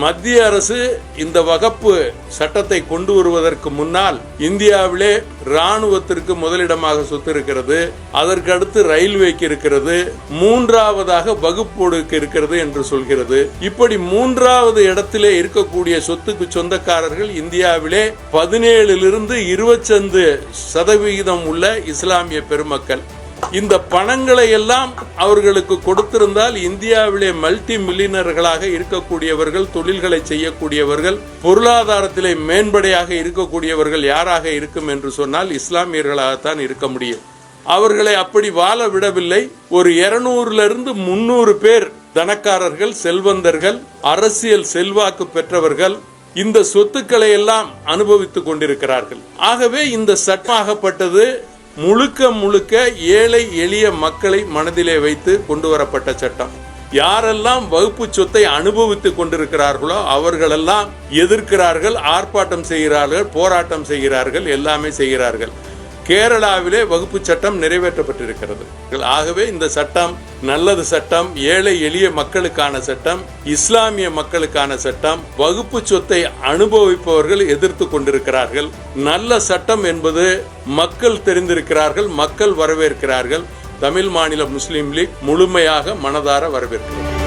மத்திய அரசு இந்த வகுப்பு சட்டத்தை கொண்டு வருவதற்கு முன்னால் இந்தியாவிலே ராணுவத்திற்கு முதலிடமாக சொத்து இருக்கிறது அதற்கு அடுத்து ரயில்வேக்கு இருக்கிறது மூன்றாவதாக வகுப்போடுக்கு இருக்கிறது என்று சொல்கிறது. இப்படி மூன்றாவது இடத்திலே இருக்கக்கூடிய சொத்துக்கு சொந்தக்காரர்கள் இந்தியாவிலே பதினேழிலிருந்து இருபத்தஞ்சு சதவிகிதம் உள்ள இஸ்லாமிய பெருமக்கள். இந்த பணங்களை எல்லாம் அவர்களுக்கு கொடுத்திருந்தால் இந்தியாவிலே மல்டி மில்லியனர்களாக இருக்கக்கூடியவர்கள் தொழில்களை செய்யக்கூடியவர்கள் பொருளாதாரத்திலே மேம்படையாக இருக்கக்கூடியவர்கள் யாராக இருக்கும் என்று சொன்னால் இஸ்லாமியர்களாகத்தான் இருக்க முடியும். அவர்களை அப்படி வாழ விடவில்லை. ஒரு இருநூறுல இருந்து முன்னூறு பேர் தனக்காரர்கள் செல்வந்தர்கள் அரசியல் செல்வாக்கு பெற்றவர்கள் இந்த சொத்துக்களை எல்லாம் அனுபவித்துக் கொண்டிருக்கிறார்கள். ஆகவே இந்த சட்டமாகப்பட்டது முழுக்க முழுக்க ஏழை எளிய மக்களை மனதிலே வைத்து கொண்டு வரப்பட்ட சட்டம். யாரெல்லாம் வகுப்பு சொத்தை அனுபவித்துக் கொண்டிருக்கிறார்களோ அவர்களெல்லாம் எதிர்க்கிறார்கள் ஆர்ப்பாட்டம் செய்கிறார்கள் போராட்டம் செய்கிறார்கள் எல்லாமே செய்கிறார்கள். கேரளாவிலே வகுப்பு சட்டம் நிறைவேற்றப்பட்டிருக்கிறது. ஆகவே இந்த சட்டம் நல்லது சட்டம் ஏழை எளிய மக்களுக்கான சட்டம் இஸ்லாமிய மக்களுக்கான சட்டம் வகுப்பு சொத்தை அனுபவிப்பவர்கள் எதிர்த்து கொண்டிருக்கிறார்கள். நல்ல சட்டம் என்பது மக்கள் தெரிந்திருக்கிறார்கள் மக்கள் வரவேற்கிறார்கள். தமிழ் மாநில முஸ்லீம் லீக் முழுமையாக மனதார வரவேற்கிறது